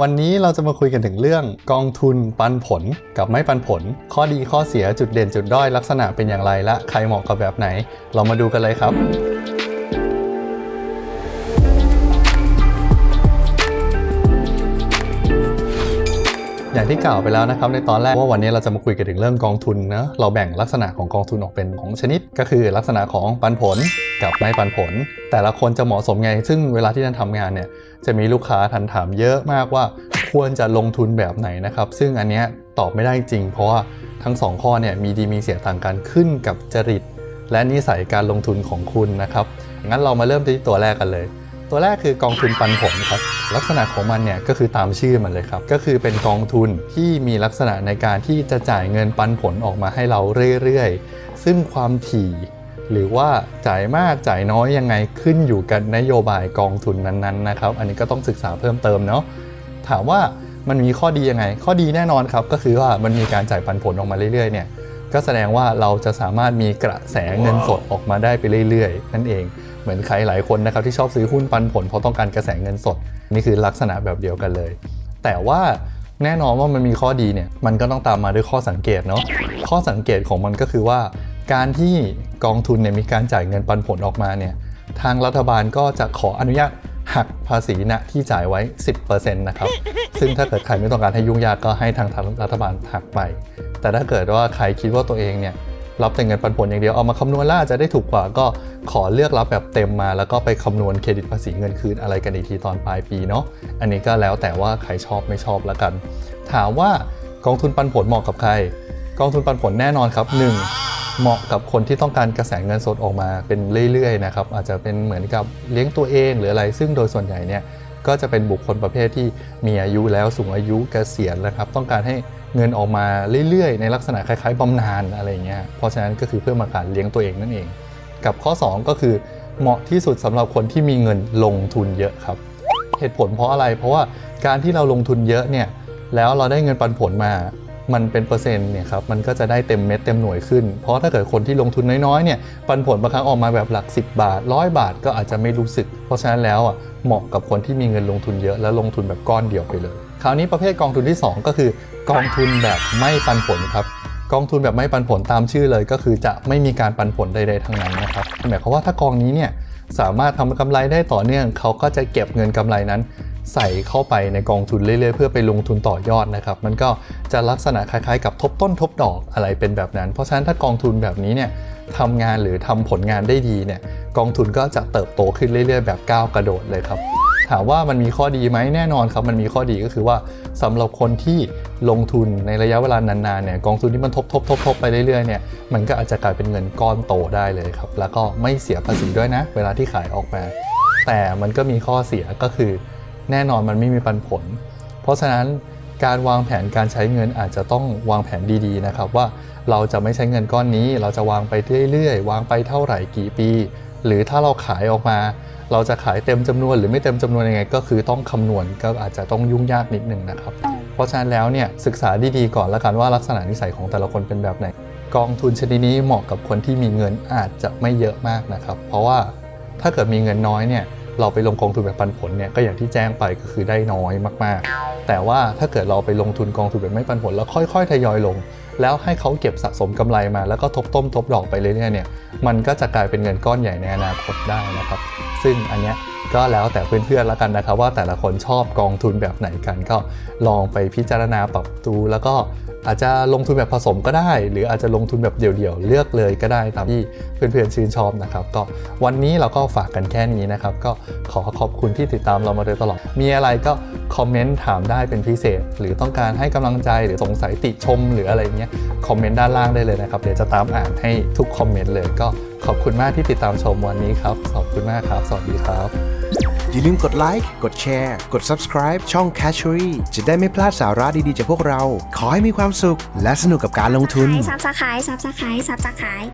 วันนี้เราจะมาคุยกันถึงเรื่องกองทุนปันผลกับไม่ปันผล ข้อดีข้อเสียจุดเด่นจุดด้อยลักษณะเป็นอย่างไรและใครเหมาะกับแบบไหน เรามาดูกันเลยครับ อย่างที่กล่าวไปแล้วนะครับในตอนแรกว่าวันนี้เราจะมาคุยกันถึงเรื่องกองทุนนะเราแบ่งลักษณะของกองทุนออกเป็นของชนิด ก็คือลักษณะของปันผลกับไม่ปันผล แต่ละคนจะเหมาะสมไง ซึ่งเวลาที่ท่านทำงานเนี่ยจะมีลูกค้าทันถามเยอะมากว่าควรจะลงทุนแบบไหนนะครับ ซึ่งอันเนี้ยตอบไม่ได้จริง เพราะว่าทั้งสองข้อเนี่ยมีดีมีเสียต่างกันขึ้นกับจริต และนิสัยการลงทุนของคุณนะครับงั้นเรามาเริ่มที่ตัวแรกกันเลย ตัวแรกคือกองทุนปันผลครับลักษณะของมันเนี่ยก็คือตามชื่อมันเลยครับ ก็คือเป็นกองทุนที่มีลักษณะในการที่จะจ่ายเงินปันผลออกมาให้เราเรื่อยๆ ซึ่งความถี่ หรือว่าจ่ายมากจ่ายน้อยยังไงขึ้นอยู่กันนโยบายกองทุนนั้นๆนะครับ อันนี้ก็ต้องศึกษาเพิ่มเติมเนาะถามว่ามันมีข้อดียังไง ข้อดีแน่นอนครับก็คือว่ามันมีการจ่ายปันผลออกมาเรื่อยๆเนี่ยก็แสดงว่าเราจะสามารถมีกระแสเงินสดออกมาได้ไปเรื่อยๆ นั่นเอง เหมือนใครหลายคนนะครับที่ชอบซื้อหุ้นปันผลเพราะต้องการกระแสเงินสด นี่คือลักษณะแบบเดียวกันเลย แต่ว่าแน่นอนว่ามันมีข้อดีเนี่ยมันก็ต้องตามมาด้วยข้อสังเกตเนาะข้อสังเกตของมันก็คือว่า การที่กองทุนเนี่ยมีการจ่ายเงินปันผลออกมาเนี่ยทางรัฐบาลก็จะขออนุญาตหักภาษีณที่จ่ายไว้ 10%นะครับ ซึ่งถ้าเกิดใครไม่ต้องการให้ยุ่งยากก็ให้ทางรัฐบาลหักไป แต่ถ้าเกิดว่าใครคิดว่าตัวเองเนี่ย รับแต่เงินปันผลอย่างเดียวเอามาคำนวณล้วอาจะได้ถูกกว่าก็ขอเลือกรับแบบเต็มมา แล้วก็ไปคำนวณเครดิตภาษีเงินคืนอะไรกันอีกทีตอนปลายปีเนาะอันนี้ก็แล้วแต่ว่าใครชอบไม่ชอบแล้วกัน ถามว่ากองทุนปันผลเหมาะกับใคร กองทุนปันผลแน่นอนครับ 1. เหมาะกับคนที่ต้องการกระแสเงินสดออกมาเป็นเรื่อยๆนะครับอาจจะเป็นเหมือนกับเลี้ยงตัวเองหรืออะไรซึ่งโดยส่วนใหญ่เนี่ยก็จะเป็นบุคคลประเภทที่มีอายุแล้วสูงอายุเกษียณนะครับ ต้องการให้ เงินออกมาเรื่อยๆ ในลักษณะคล้ายๆบำนาญอะไรเงี้ยเพราะฉะนั้นก็คือเพื่อมาการเลี้ยงตัวเองนั่นเอง กับข้อ 2 ก็คือเหมาะที่สุดสำหรับคนที่มีเงินลงทุนเยอะครับ เหตุผลเพราะอะไรเพราะว่าการที่เราลงทุนเยอะเนี่ยแล้วเราได้เงินปันผลมามันเป็นเปอร์เซ็นต์เนี่ยครับมันก็จะได้เต็มเม็ดเต็มหน่วยขึ้น เพราะถ้าเกิดคนที่ลงทุนน้อยๆเนี่ยปันผลบางครั้งออกมาแบบหลัก 10 บาทร้อยบาทก็อาจจะไม่รู้สึก เพราะฉะนั้นแล้วอะเหมาะกับคนที่มีเงินลงทุนเยอะแล้วลงทุนแบบก้อนเดียวไปเลย คราวนี้ประเภทกองทุนที่ 2 ก็คือกองทุนแบบไม่ปันผลครับกองทุนแบบไม่ปันผลตามชื่อเลยก็คือจะไม่มีการปันผลใดๆทั้งนั้นนะครับหมายความว่าถ้ากองนี้เนี่ยสามารถทำกำไรได้ต่อเนื่องเขาก็จะเก็บเงินกำไรนั้น ใส่เข้าไปในกองทุนเรื่อยๆ เพื่อไปลงทุนต่อยอดนะครับ มันก็จะลักษณะคล้ายๆ กับทบต้นทบดอกอะไรเป็นแบบนั้น เพราะฉะนั้นถ้ากองทุนแบบนี้เนี่ยทำงานหรือทำผลงานได้ดีเนี่ยกองทุนก็จะเติบโตขึ้นเรื่อยๆ แบบก้าวกระโดดเลยครับ ถามว่ามันมีข้อดีไหมแน่นอนครับมันมีข้อดีก็คือว่าสำหรับคนที่ลงทุนในระยะเวลานานๆเนี่ยกองทุนที่มันทบทบทบทบไปเรื่อยๆเนี่ยมันก็อาจจะกลายเป็นเงินก้อนโตได้เลยครับ แล้วก็ไม่เสียภาษีด้วยนะ เวลาที่ขายออกมา แต่มันก็มีข้อเสียก็คือ แน่นอนมันไม่มีปันผล เพราะฉะนั้นการวางแผนการใช้เงินอาจจะต้องวางแผนดีๆนะครับว่าเราจะไม่ใช้เงินก้อนนี้ เราจะวางไปเรื่อยๆ วางไปเท่าไหร่กี่ปี หรือถ้าเราขายออกมา เราจะขายเต็มจำนวนหรือไม่เต็มจำนวนยังไง ก็คือต้องคำนวณก็อาจจะต้องยุ่งยากนิดนึงนะครับ เพราะฉะนั้นแล้วเนี่ยศึกษาดีๆก่อนละกันว่าลักษณะนิสัยของแต่ละคนเป็นแบบไหน กองทุนชนิดนี้เหมาะกับคนที่มีเงินอาจจะไม่เยอะมากนะครับ เพราะว่าถ้าเกิดมีเงินน้อยเนี่ยเราไปลงกองทุนแบบปันผลเนี่ยก็อย่างที่แจ้งไปก็คือได้น้อยมากๆ แต่ว่าถ้าเกิดเราไปลงทุนกองทุนแบบไม่ปันผลแล้วค่อยๆทยอยลง แล้วให้เขาเก็บสะสมกำไรมาแล้วก็ทบต้มทบดอกไปเรื่อยๆเนี่ยมันก็จะกลายเป็นเงินก้อนใหญ่ในอนาคตได้นะครับ ซึ่งอันเนี้ยก็แล้วแต่เพื่อนๆแล้วกันนะครับ ว่าแต่ละคนชอบกองทุนแบบไหนกันก็ลองไปพิจารณาปรับดูแล้วก็ อาจจะลงทุนแบบผสมก็ได้ หรืออาจจะลงทุนแบบเดี่ยวๆ เลือกเลยก็ได้ตามที่เพื่อนๆชื่นชอบนะครับ ก็วันนี้เราก็ฝากกันแค่นี้นะครับ ก็ขอขอบคุณที่ติดตามเรามาโดยตลอด มีอะไรก็คอมเมนต์ถามได้เป็นพิเศษ หรือต้องการให้กำลังใจหรือสงสัยติชม หรืออะไรเงี้ยคอมเมนต์ด้านล่างได้เลยนะครับ เดี๋ยวจะตามอ่านให้ทุกคอมเมนต์เลย ก็ขอบคุณมากที่ติดตามชมวันนี้ครับ ขอบคุณมากครับ สวัสดีครับ อย่าลืมกดไลค์ กดแชร์ กด subscribe ช่อง Catchery จะได้ไม่พลาดสาระดีๆจากพวกเรา ขอให้มีความสุข และสนุกกับการลงทุน ซับสไครต์ซับสไครต์ซับสไครต์